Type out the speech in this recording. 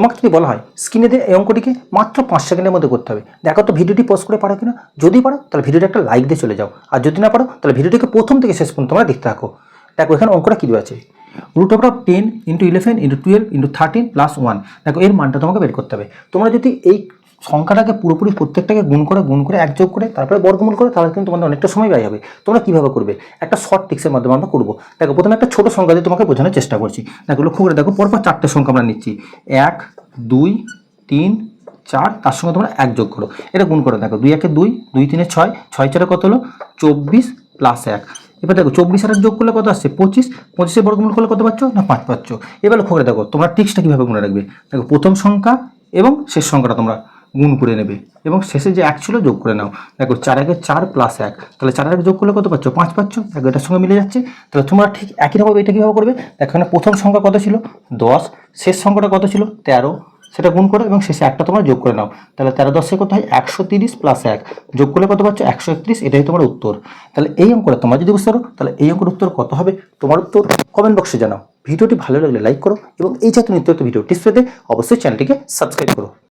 তোমাকে যদি বলা হয়? স্ক্রিনে দিয়ে এই অঙ্কটিকে মাত্র পাঁচ সেকেন্ডের মধ্যে করতে হবে। দেখো তো ভিডিওটি পোস্ট করে পারো কিনা? যদি পারো, তাহলে ভিডিওটা একটা লাইক দিয়ে চলে যাও। আর যদি না পারো, তাহলে ভিডিওটিকে প্রথম থেকে শেষ পর্যন্ত তোমরা দেখতে থাকো। দেখো, এখানে অঙ্কটা কী আছে root of ten into eleven into twelve into thirteen plus one দেখো, এর মানটা তোমাকে বের করতে হবে। তোমরা যদি এই সংখ্যাটাকে পুরোপুরি প্রত্যেকটাকে গুণ করে গুণ করে, এক যোগ করে, তারপরে বর্গমূল করে, তাহলে কিন্তু তোমাদের অনেকটা সময় ব্যয় হবে। তোমরা কীভাবে করবে? একটা শর্ট টিক্সের মাধ্যমে আমরা করব। দেখো, প্রথমে একটা ছোটো সংখ্যা দিয়ে তোমাকে বোঝানোর চেষ্টা করছি। দেখো, লক্ষ্য করে দেখো, পরপর চারটে সংখ্যা আমরা নিচ্ছি। এক, দুই, তিন, চার, তার সঙ্গে তোমরা এক যোগ করো। এটা গুণ করে, দেখো, দুই একে দুই দুই তিনে ছয় ছয় চারে কত হলো? চব্বিশ প্লাস এক। এবার দেখো, চব্বিশ আর যোগ করলে কত আসছে? পঁচিশ। পঁচিশে বর্গমূল করলে কত পাচ্ছ? না, পাঁচ পাচ্ছ। এবার লক্ষ্য করে দেখো, তোমরা টিক্সটা কীভাবে গুনে রাখবে? দেখো, প্রথম সংখ্যা এবং শেষ সংখ্যাটা তোমরা গুণ করে নেবে। এবং শেষে যে এক ছিল যোগ করে নাও। দেখো, চার একে চার প্লাস এক। তাহলে চার এক যোগ করলে কত পাচ্ছ? পাঁচ পাচ্ছ। দেখো, এটার সঙ্গে মিলে যাচ্ছে। তাহলে তোমরা ঠিক একই রকম এটা কীভাবে করবে? দেখো, এখানে প্রথম সংখ্যা কত ছিল? দশ। শেষ সংখ্যাটা কত ছিল? তেরো। সেটা গুণ করো এবং শেষে একটা তোমরা যোগ করে নাও। তাহলে তেরো দশে কত হয়? একশো তিরিশ প্লাস এক। যোগ করলে কত পাচ্ছ? একশো একত্রিশ। এটাই তোমার উত্তর। তাহলে এই অঙ্কটা তোমরা যদি বুঝতে পারো, তাহলে এই অঙ্কের উত্তর কত হবে? তোমার উত্তর কমেন্ট বক্সে জানাও। ভিডিওটি ভালো লাগলে লাইক করো এবং এই জাতীয় নিত্য ভিডিও টিপস পেতে অবশ্যই চ্যানেলটিকে সাবস্ক্রাইব করো।